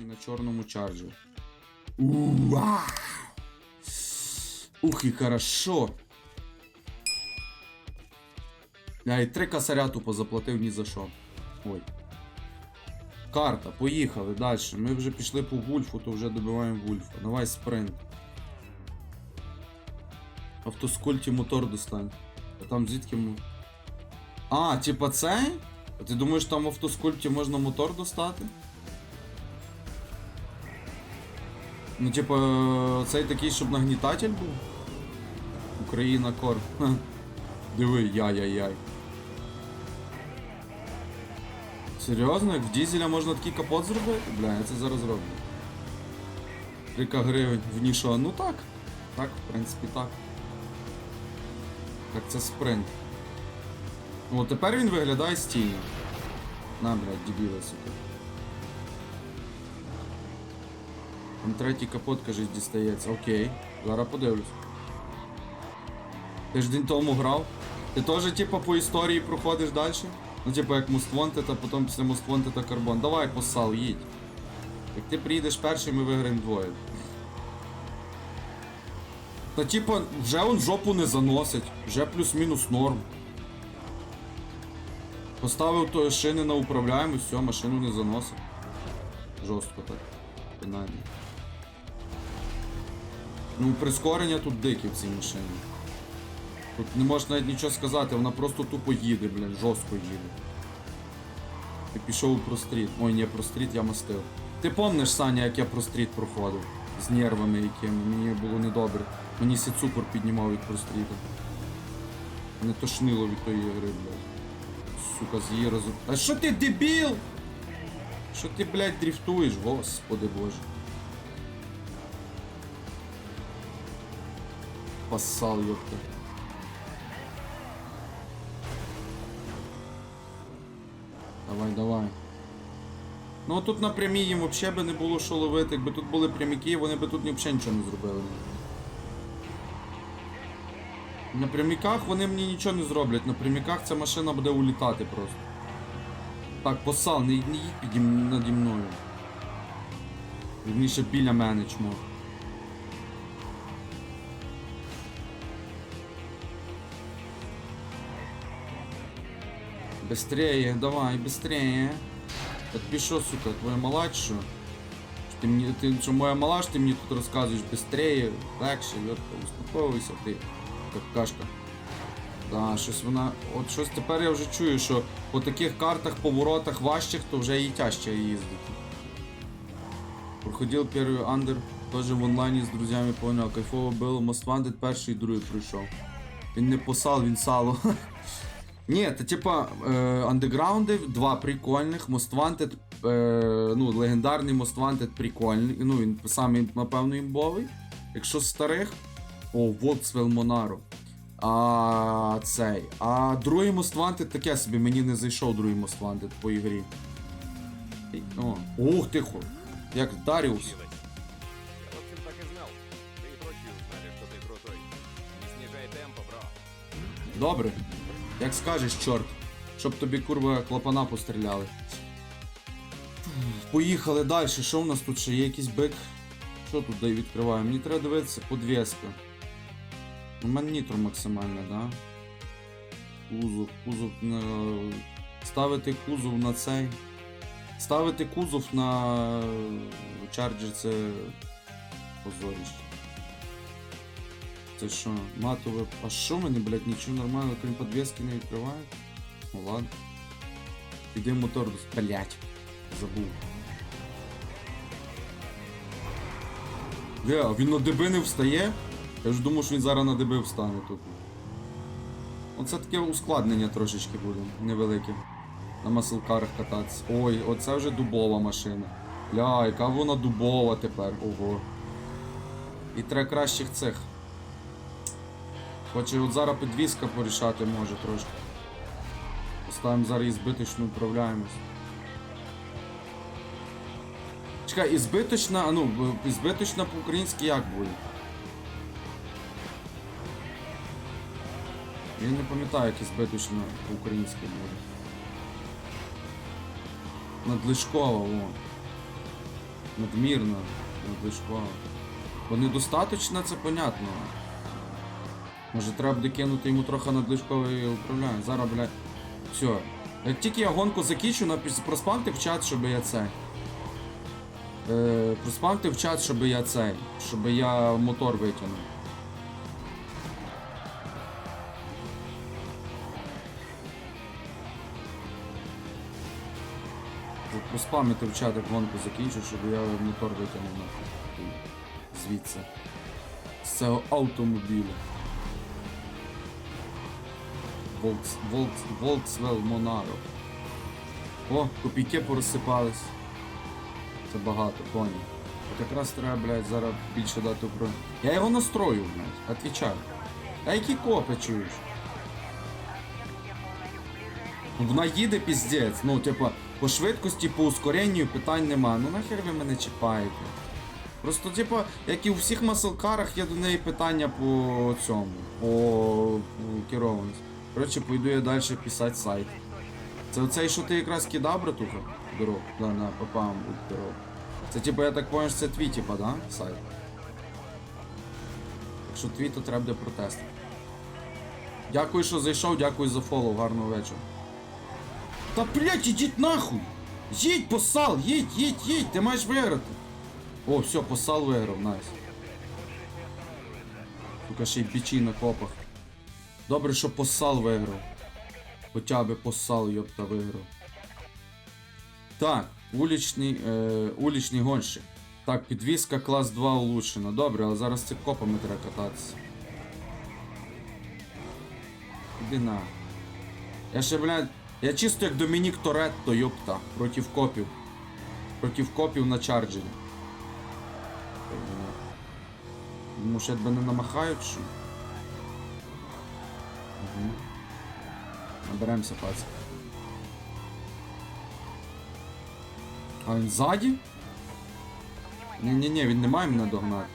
І на чорному чарджі. Уа! Ух, і хорошо. Я і три косаря тупо заплатив ні за що. Ой. Карта, поїхали далі. Ми вже пішли по Вульфу, то вже добиваємо Вульфа. Давай спринт. Автоскульті мотор достань. А там звідки му. А, типа цей? А ти думаєш, там в автоскульпті можна мотор достати? Ну, типа, цей такий, щоб нагнітатель був? Україна Кор. Диви, яй-яй-яй. Серйозно? Як в дізеля можна такий капот зробити? Бля, я це зараз роблю. 3 гривень в нішу. Ну так. Так, в принципі, так. Так, це спринт. О, тепер він виглядає стільно. На, блядь, дебіли, сука. Третій капот, кажись, дістається. Окей. Зараз подивлюсь. Ти ж день тому грав? Ти теж, типа, по історії проходиш далі? Ну, типа, як Most Wanted, а потім після Most та Карбон. Давай, посал, їдь. Як ти приїдеш перший, ми виграємо двоє. Та типа, вже он жопу не заносить, вже плюс-мінус норм. Поставив то шини на управляємость, все, машину не заносить. Жорстко так. Фінально. Ну, прискорення тут дикі в цій машині. Тут не можеш навіть нічого сказати, вона просто тупо їде, блін, жорстко їде. Ти пішов у простріт. Ой, ні, простріт я мастив. Ти помниш, Саня, як я простріт проходив? З нервами якими, мені було недобре. Мені сі цукор піднімав від простріту. Не тошнило від тої гри, блядь. Сука, з її розум. А що ти дебіл? Що ти, блядь, дріфтуєш, господи боже. Пасал, ёпта. Давай, давай. Ну тут на прямій їм взагалі би не було що ловити. Якби тут були пряміки, вони би тут взагалі нічого не зробили. На пряміках вони мені нічого не зроблять. На пряміках ця машина буде улітати просто. Так, посал, не, не їдь піді, наді мною. Вірніше біля мене чмо. Быстрее, давай, быстрее. Так ти що, сука, твоя мала чи що? Чи Ти мені, ти, що моя мала, що ти мені тут розказуєш быстрее, легше, йотка, успокоюйся ти, какашка. Да, щось вона. От щось тепер я вже чую, що по таких картах, поворотах важчих, то вже і тяжче їздити. Проходив перший андер, теж в онлайні з друзями понял, кайфово було, Most Wanted перший і другий пройшов. Він не посал, він сало. Ні, це типа е, два прикольних, Most Wanted, е, ну, легендарний Most Wanted прикольний. Ну, він самий, напевно, імбовий. Якщо з старих. О, Volkswagen Monaro. А цей. А другий Most Wanted таке собі, мені не зайшов другий Most Wanted по ігрі. О, ух тихо. Як Даріус. Добре. Як скажеш, чорт. Щоб тобі курва клапана постріляли. Поїхали далі. Що в нас тут ще є якийсь бик? Що тут дай відкриваю? Мені треба дивитися подвеска. У мене нітро максимальне, да? Кузов, кузов на. Ставити кузов на цей. Ставити кузов на чарджер це позоріще. Це що, матове. А що мене, блядь, нічого нормально, крім подвески не відкриває? Ну ладно. Іди мотор до. Блять. Забув. Де, а він на ДБ не встає? Я ж думав, що він зараз на ДБ встане тут. Оце таке ускладнення трошечки буде, невелике. На маслкарах кататися. Ой, оце вже дубова машина. Ля, яка вона дубова тепер, ого. І треба кращих цих. Хоче от зараз підвізка порішати може трошки. Поставимо зараз і збиточну управляємось. Чекай, і збиточна, а ну, б- і збиточна по-українськи як буде? Я не пам'ятаю, як і збиточна по-українськи буде. Надлишкова, о. Надмірно, надлишкова. Бо недостаточно, це понятно. Може треба буде кинути йому трохи надлишковий управління. Зараз, блядь. Все. Як тільки я гонку закінчу, напис... проспамте в чат, щоб я цей. Е, проспамте в чат, щоб я цей. Щоб я мотор витягнув. Проспамити в чат, як гонку закінчу, щоб я мотор витягнув. Звідси. З цього автомобіля. Волкс, Волкс, Волксвел Монаро. О, копійки порозсипались. Це багато, понял. От якраз треба, блядь, зараз більше дати про. Я його настрою, блядь, отвічаю. Та які копи чуєш? Вона їде піздець, ну, типа, по швидкості, по ускоренню питань нема. Ну нахер ви мене чіпаєте? Просто, типа, як і у всіх маселкарах, є до неї питання по цьому, по керованості. Коротше, пойду я далі писати сайт. Це оцей, що ти якраз кидав, братуха? Дорог, да, на будь дорог. Це типа, я так понял, що це твій, типа, да? Сайт. Якщо твій, то треба буде протестити. Дякую, що зайшов, дякую за фоллоу, гарного вечора. Та блять, ідіть нахуй! Їдь, посал, їдь, їдь, їдь, ти маєш виграти. О, все, посал виграв, найс. Сука, ще й бічі на копах. Добре, що посал виграв. Хоча би посал, йопта, виграв. Так, улічний, е, улічний гонщик. Так, підвізка клас 2 улучшена. Добре, але зараз це копами треба кататися. Іди на. Я ще, блядь, я чисто як Домінік Торетто, йопта, проти копів. Проти копів на чарджері. Що я тебе не намахають, що? Угу. Наберемося, пацан. А він ззаді? Ні-ні-ні, він не має мене догнати.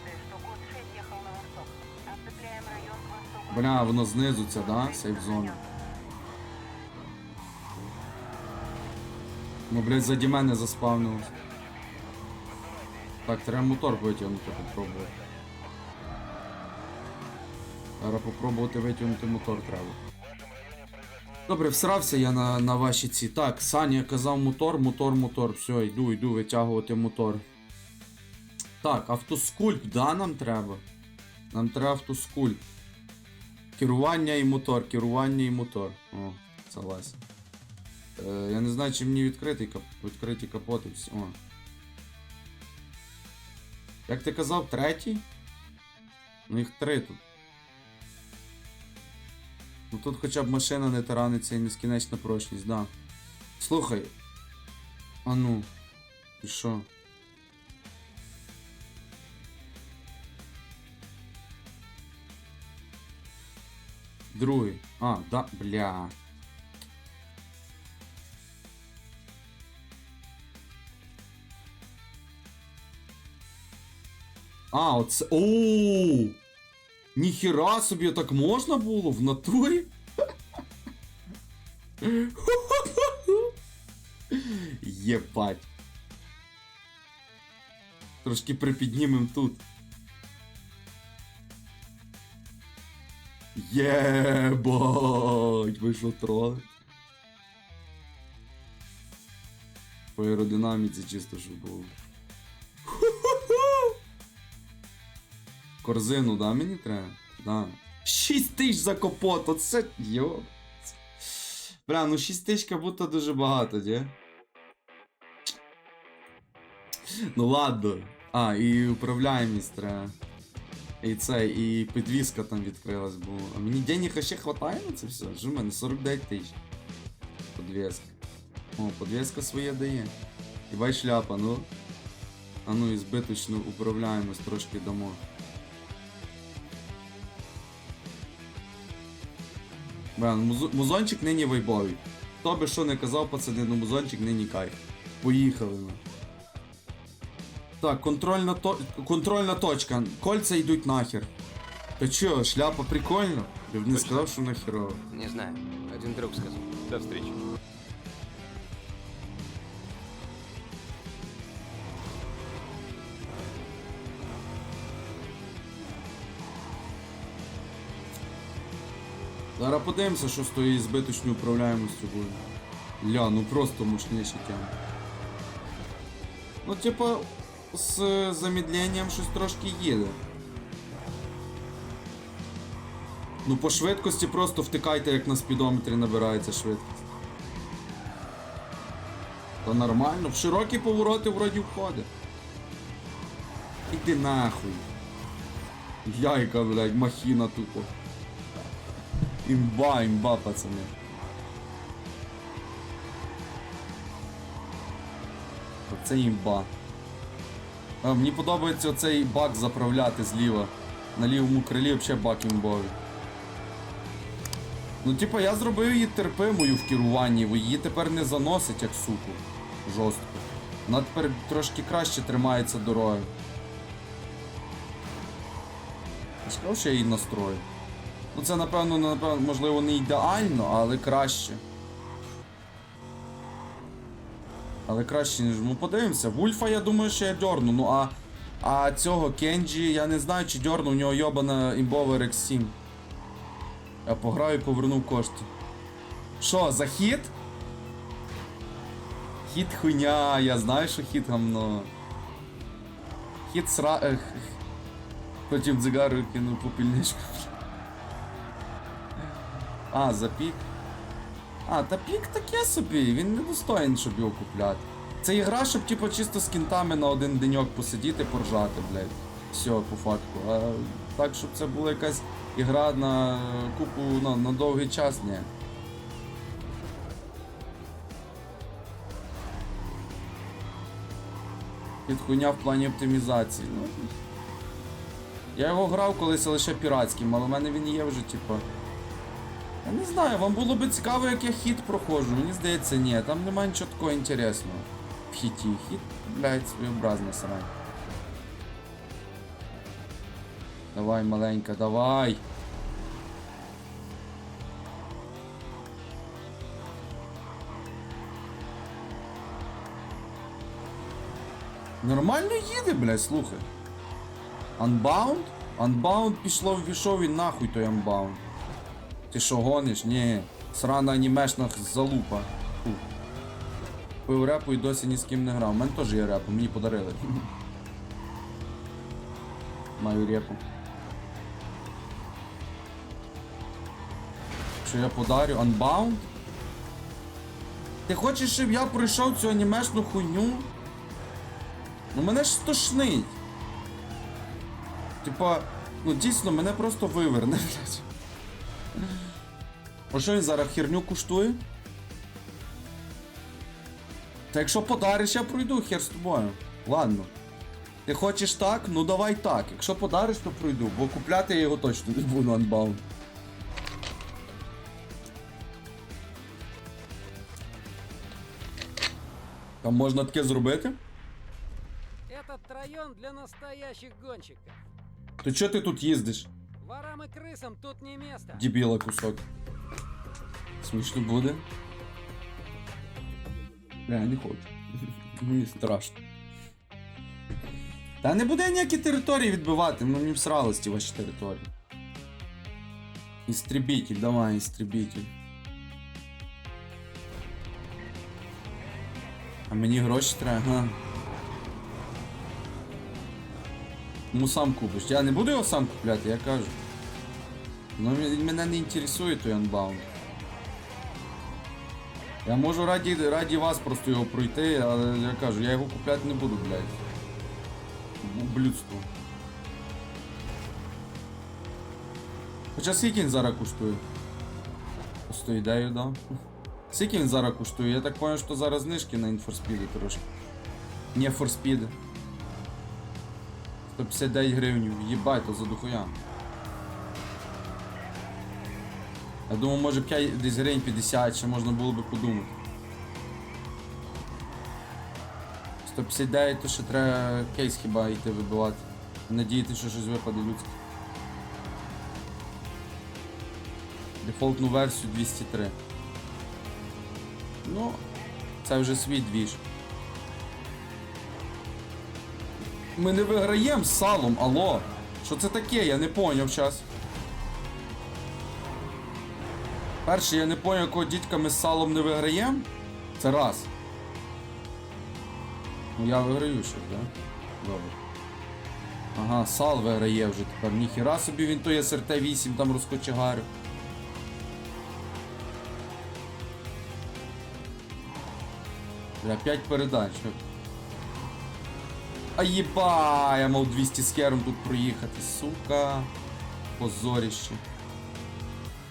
Бля, воно знизу це, да? Сейф зона. Ну, блядь, заді мене заспавнилось. Так, треба мотор витягнути попробувати. Зараз попробувати витягнути мотор треба. Добре, всрався я на, на ваші ці. Так, Саня казав мотор, мотор, мотор. Все, йду, йду витягувати мотор. Так, автоскульп, да, нам треба? Нам треба автоскульп. Керування і мотор, керування і мотор. О, согласен. Е, я не знаю, чи мені відкритий кап... відкриті капоти. О. Як ти казав, третій? Ну їх три тут. Ну тут хоча б машина не тараниться і нескінчна прочність, да. Слухай. А ну. І що? Другий. А, да, бля. А, оце. Оу! Ніхіра собі так можна було в натурі? Єбать. Трошки припіднімем тут. Єбать, ви що троли? По аеродинаміці чисто що було. Корзину, да, мені треба? Да. 6 тисяч за капот, оце йо. Бля, ну 6 тисяч будто дуже багато, ні? Ну ладно. А, і управляємість треба. І це, і підвізка там відкрилась, бо. А мені денег ще хватає на це все? Ж у мене 49 тисяч. Подвізка. О, подвізка своє дає. І бай шляпа, ну. А ну і збиточну управляємость трошки дамо. Ну музончик нині вайбовий. Хто би що не казав, пацани, ну музончик нині кайф. Поїхали ми. Так, контрольна, то... контрольна точка. Кольця йдуть нахер. Та чо, шляпа прикольна? Я б не сказав, що нахерово. Не знаю. Один друг сказав. До встречи. Подивимося, що з тої збиточною управляємостю буде. Ля, ну просто мощніше тема. Ну, типа, з замедленням щось трошки їде. Ну, по швидкості просто втикайте, як на спідометрі набирається швидкість. Та нормально, в широкі повороти вроді входить. Іди нахуй. Яйка, блядь, махіна тупо. Імба, імба, пацани. Оце імба. А, мені подобається оцей бак заправляти зліва. На лівому крилі взагалі бак імбовий. Ну, типа, я зробив її терпимою в керуванні, її тепер не заносить як суку. Жорстко. Вона тепер трошки краще тримається дороги. Сказав, що я її настрою. Ну це напевно, напевно, можливо, не ідеально, але краще. Але краще, ніж. Ну подивимося. Вульфа, я думаю, що я дьорну. Ну а. А цього Кенджі, я не знаю, чи дьорну, у нього йобана імбова Rex 7. Я пограю і поверну кошти. Що, за хід? Хід хуйня, я знаю, що хід гамно. Хід сра. Потім дзигару кинув попільничку. А, за пік. А, та пік таке собі, він не достоїн, щоб його купляти. Це ігра, щоб типу чисто з кінтами на один деньок посидіти, поржати, блядь. Все, по факту. А так, щоб це була якась ігра на купу на, на довгий час, ні. Під хуйня в плані оптимізації. Ну, я його грав колись лише піратським, але в мене він є вже, типу. Я не знаю, вам було би цікаво, як я хід проходжу. Мені здається, ні, там немає нічого такого інтересного. В хіті. Хід, блядь, своєобразна срань. Давай, маленька, давай. Нормально їде, блядь, слухай. Unbound? Unbound пішло ввійшов і нахуй той Unbound. Ти що гониш? Ні. Срана анімешна залупа. Фу. Пив репу і досі ні з ким не грав. У мене теж є репу, мені подарили. Маю репу. Що я подарю? Unbound? Ти хочеш, щоб я пройшов цю анімешну хуйню? Ну мене ж стошнить. Типа, ну дійсно, мене просто виверне, блядь. А що він зараз херню коштує? Та якщо подариш, я пройду, хер з тобою. Ладно. Ти хочеш так? Ну давай так. Якщо подариш, то пройду, бо купляти я його точно не буду Unbound. Там можна таке зробити? Этот район для настоящих гонщиков. То чого ти тут їздиш? Ворам и крысам тут не место. Дебіла кусок. Смішно буде. Я не хочу. Мені страшно. Та не буде ніякі території відбивати, мені всрались ті ваші території. Істребитель, давай, істребитель. А мені гроші треба, ага. Ну сам купиш. Я не буду його сам купляти, я кажу. Ну мене не інтересує той Unbound. Я можу раді, раді вас просто його пройти, але я кажу, я його купляти не буду, блядь. Ублюдство. Хоча скільки він зараз коштує? Просто ідею дав. Скільки він зараз коштує? Я так понял, що зараз знижки на інфорспіди трошки. Не форспіди. 159 гривень, їбать, то за дохуя. Я думаю, може 5 десь гривень 50, ще можна було би подумати. 159 то ще треба кейс хіба йти вибивати. Надіяти, що щось випаде людське. Дефолтну версію 203. Ну, це вже свій двіж. Ми не виграємо з салом, алло. Що це таке? Я не поняв час. Перше, я не поняв, якого дідька ми з салом не виграємо. Це раз. Ну я виграю ще, так? Добре. Ага, сал виграє вже тепер. Ніхіра собі він той СРТ-8 там розкочегарив. Бля, 5 передач. А єба, я мав 200 з хером тут проїхати, сука. Позоріще.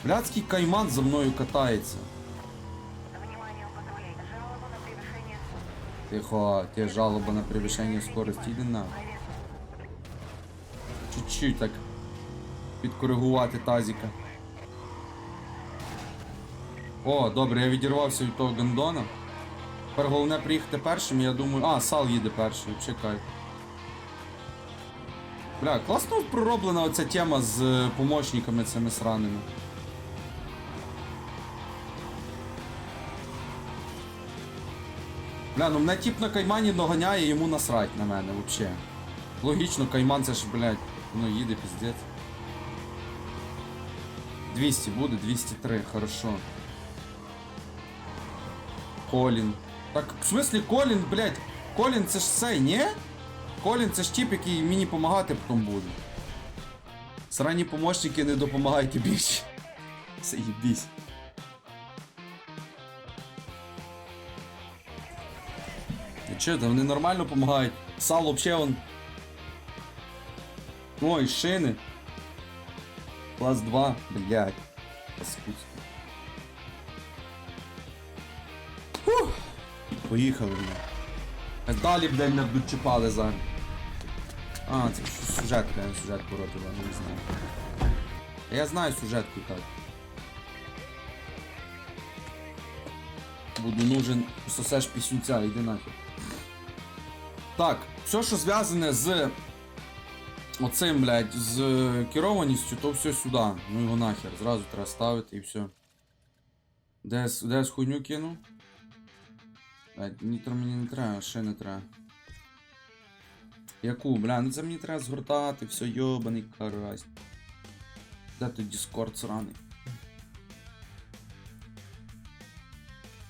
Блядський кайман за мною катається. Тихо, те жалоба на превышение скорости, іди на. Чуть-чуть так підкоригувати тазіка. О, добре, я відірвався від того гандона. Тепер головне приїхати першим, я думаю. А, Сал їде перший, чекай. Бля, класно пророблена оця тема з е, помощниками цими сраними. Бля, ну мене тип на каймані доганяє, йому насрать на мене вообще. Логічно, кайман це ж, блядь, ну їде піздець. 200 буде, 203, хорошо. Колін. Так, в смислі Колін, блядь, Колін це ж цей, ні? Колін це ж тип, який мені помагати потім буде. Срані помощники не допомагайте більше. Заєбісь. Ну че, да вони нормально допомагають. Сал вообще он. Ой, шини. Клас 2, блядь. Паскудство. Фух. Поїхали, блядь. Далі, блядь, мене будуть чіпали зараз. А, це сюжет, блядь, сюжет коротила, не знаю. Я знаю сюжетку так. Буду нужен, сосеш пісюнця, йди нахер. Так, все, що зв'язане з оцим, блядь, з керованістю, то все сюди. Ну його нахер. Зразу треба ставити і все. Де, я с- де з хуйню кину? Блядь, нітро мені не треба, ще не треба. Яку, бля, ну це мені треба згортати, все йобаний карась. Де тут Discord сраний?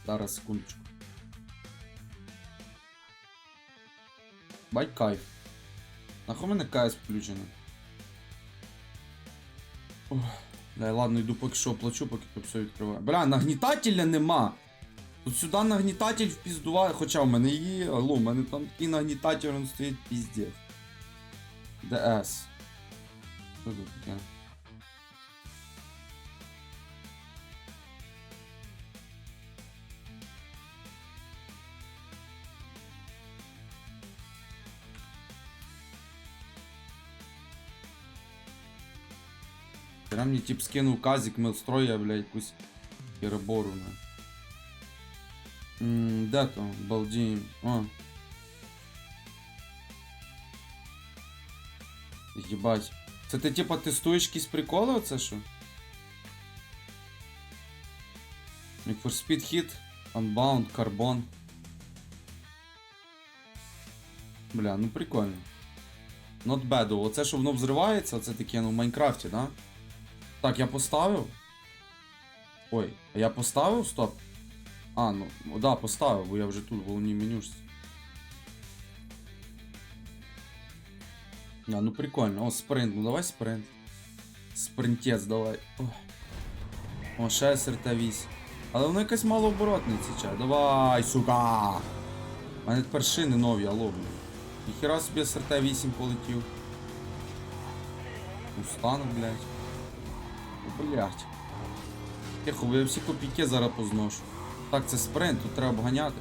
Зараз, секундочку. Бать кайф. Нахуй мене КС включено. Ох, Бля, ладно, йду поки що оплачу, поки тут все відкриваю. Бля, нагнітателя нема. Тут сюди нагнітатель впіздуває, хоча в мене є, алло, в мене там такий нагнітатель він стоїть піздець. ДС. Що тут таке? Прям мені тип скинув казик милстрой, я, бля, якусь перебору, на. М, Де то? Балдієм. О. Єбать. Це ти типа тестуєш якісь приколи оце що? Need for Speed Hit, Unbound, Carbon. Бля, ну прикольно. Not bad. Оце що воно взривається, це таке, ну в Майнкрафті, да? Так, я поставив. Ой, а я поставив? Стоп. А, ну, да, поставив, бо я вже тут в головній менюшці. А, ну прикольно. О, спринт, ну давай спринт. Спринтець давай. О, О ще СРТ-8. Але воно якась малооборотне чай. Давай, сука! У мене тепер шини нові, алло, блін. Ніхера собі СРТ-8 полетів. Устану, блядь. Блять. Тихо, бо всі копійки зараз позношу. Так, це спринт, тут треба обганяти.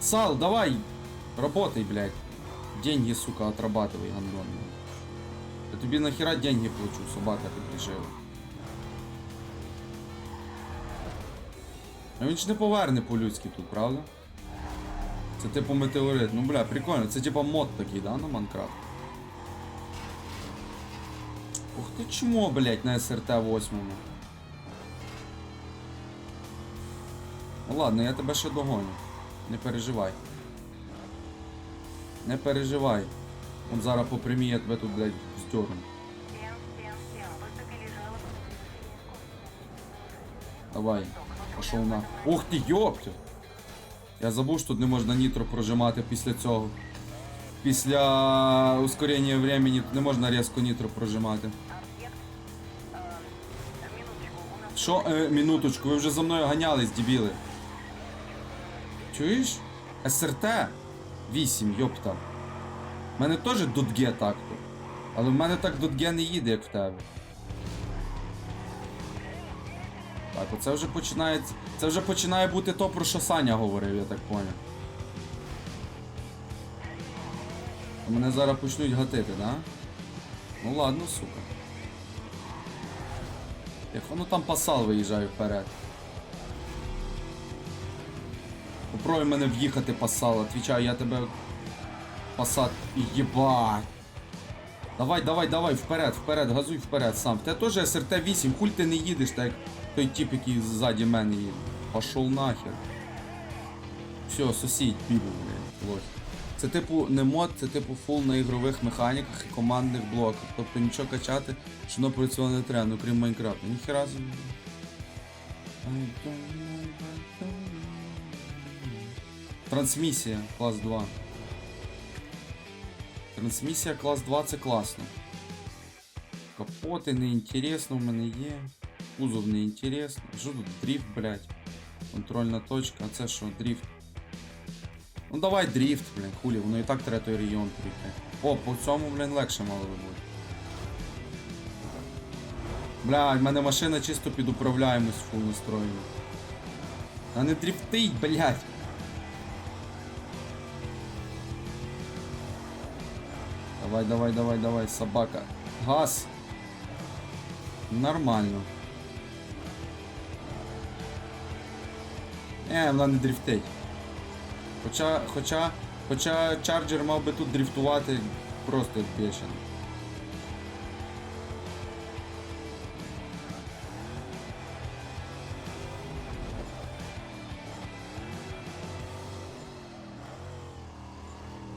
Сал, давай! Работай, блядь. Деньги, сука, отрабатывай, гандон. Я тобі нахера деньги плачу, собака ти прижила. А він ж не поверне по-людськи тут, правда? Це типу метеорит. Ну бля, прикольно, це типа мод такий, да, на Майнкрафт? Ух ти чмо, блять, на СРТ 8. Ну ладно, я тебе ще догоню. Не переживай. Не переживай. Он зараз по прямій я тебе тут, блядь, здерну. Давай. Пошов на. Ух ти, йопти! Я забув, що тут не можна нітро прожимати після цього. Після ускорення времени не можна різко нітро прожимати. Що, е, минуточку, ви вже за мною ганялись, дебіли. Чуєш? СРТ 8, йопта. У мене теж дудге так-то. Але в мене так дудге не їде, як в тебе. Так, оце вже починається. Це вже починає бути то, про що Саня говорив, я так поняв. Мене зараз почнуть гатити, да? Ну ладно, сука. Як воно там пасал виїжджає вперед. Попробуй мене в'їхати пасал, отвічаю, я тебе пасат. Єбать. Давай, давай, давай, вперед, вперед, газуй вперед сам. Тебе теж СРТ 8, хуль ти не їдеш, так як той тип, який ззаді мене їде. Пошов нахер. Все, сусідь, піду, блядь, лох. Це типу не мод, це типу фул на ігрових механіках і командних блоках. Тобто нічого качати, що воно працювало не треба, ну крім Майнкрафта. Ніхера собі. Трансмісія, клас 2. Трансмісія клас 2 це класно. Капоти не інтересно в мене є. Кузов не інтересно. Що тут дріфт, блядь? Контрольна точка, а це що, дріфт? Ну давай дріфт, блін, хулі, воно і так треба той регіон прийти. О, по цьому, блін, легше мало би бути. Блядь, в мене машина чисто під управляємость фул настроєна. А не дріфтить, блядь. Давай, давай, давай, давай, собака. Газ. Нормально. Е, вона не дрифтить. Хоча, хоча, хоча чарджер мав би тут дрифтувати просто бешений.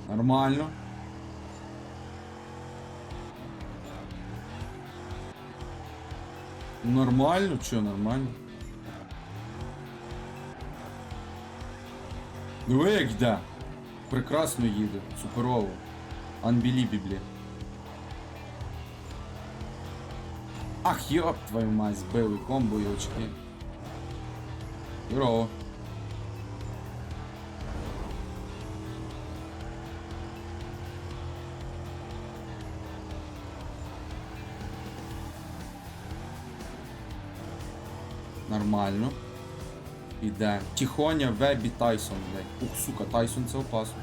Нормально. Нормально, чё, нормально. Диви, як йде. Прекрасно їде, суперово. Unbelievably. Ах, йоп, твою мать, збили комбо і очки. Здорово. Нормально. Іде. Тихоня, Вебі, Тайсон, блядь. Ух, сука, Тайсон це опасно.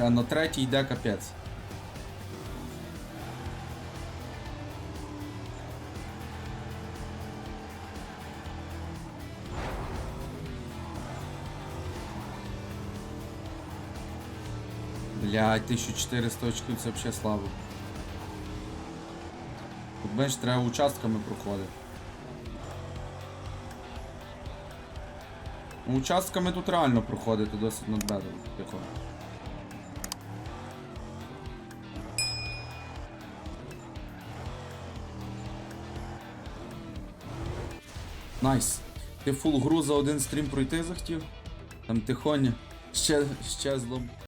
А на третій йде капець. Блядь, 1400 очків це взагалі слабо. Бачиш, треба участками проходити. Ну, участками тут реально проходити досить надбедово. Найс. Ти фул гру за один стрім пройти захотів? Там тихоня. Ще, ще злом.